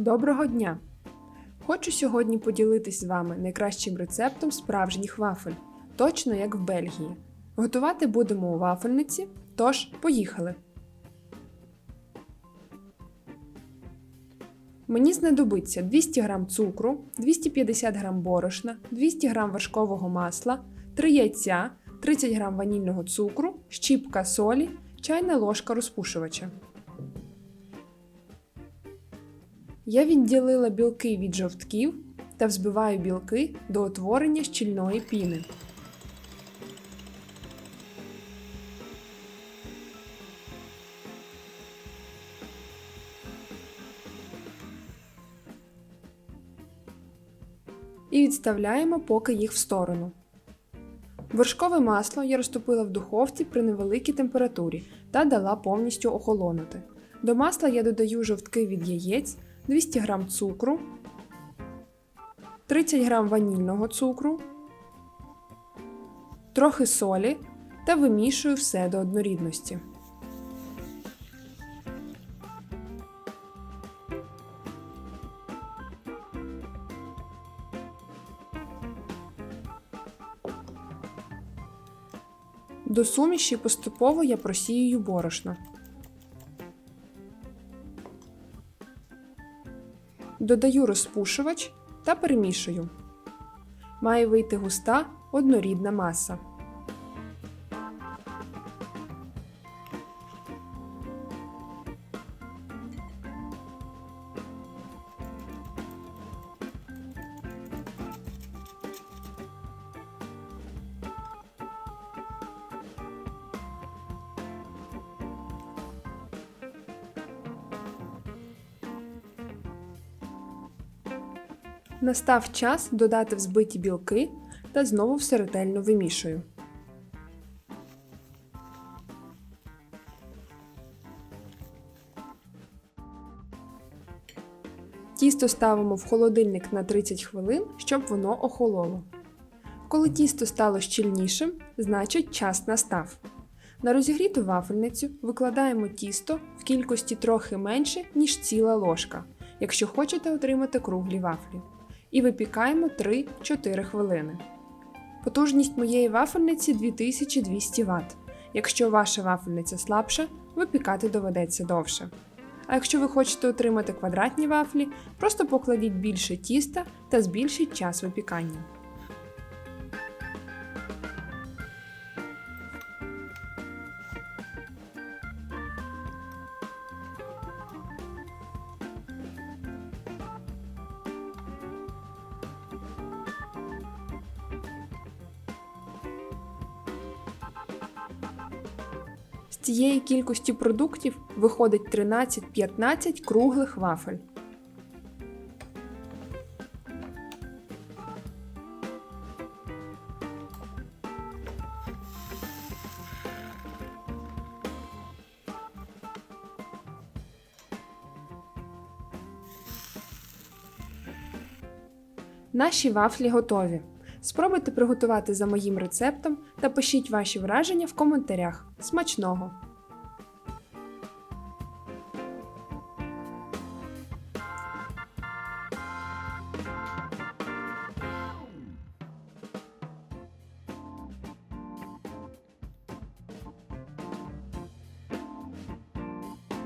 Доброго дня! Хочу сьогодні поділитись з вами найкращим рецептом справжніх вафель, точно як в Бельгії. Готувати будемо у вафельниці, тож поїхали! Мені знадобиться 200 г цукру, 250 г борошна, 200 г вершкового масла, 3 яйця, 30 г ванільного цукру, щіпка солі, чайна ложка розпушувача. Я відділила білки від жовтків та взбиваю білки до утворення щільної піни. І відставляємо поки їх в сторону. Вершкове масло я розтопила в духовці при невеликій температурі та дала повністю охолонути. До масла я додаю жовтки від яєць, 200 г цукру, 30 г ванільного цукру, трохи солі та вимішую все до однорідності. До суміші поступово я просіюю борошно. Додаю розпушувач та перемішую. Має вийти густа однорідна маса. Настав час додати взбиті білки та знову все ретельно вимішую. Тісто ставимо в холодильник на 30 хвилин, щоб воно охололо. Коли тісто стало щільнішим, значить час настав. На розігріту вафельницю викладаємо тісто в кількості трохи менше, ніж ціла ложка, якщо хочете отримати круглі вафлі і випікаємо 3-4 хвилини. Потужність моєї вафельниці 2200 Вт. Якщо ваша вафельниця слабша, випікати доведеться довше. А якщо ви хочете отримати квадратні вафлі, просто покладіть більше тіста та збільшіть час випікання. Цієї кількості продуктів виходить 13-15 круглих вафель. Наші вафлі готові. Спробуйте приготувати за моїм рецептом та пишіть ваші враження в коментарях. Смачного!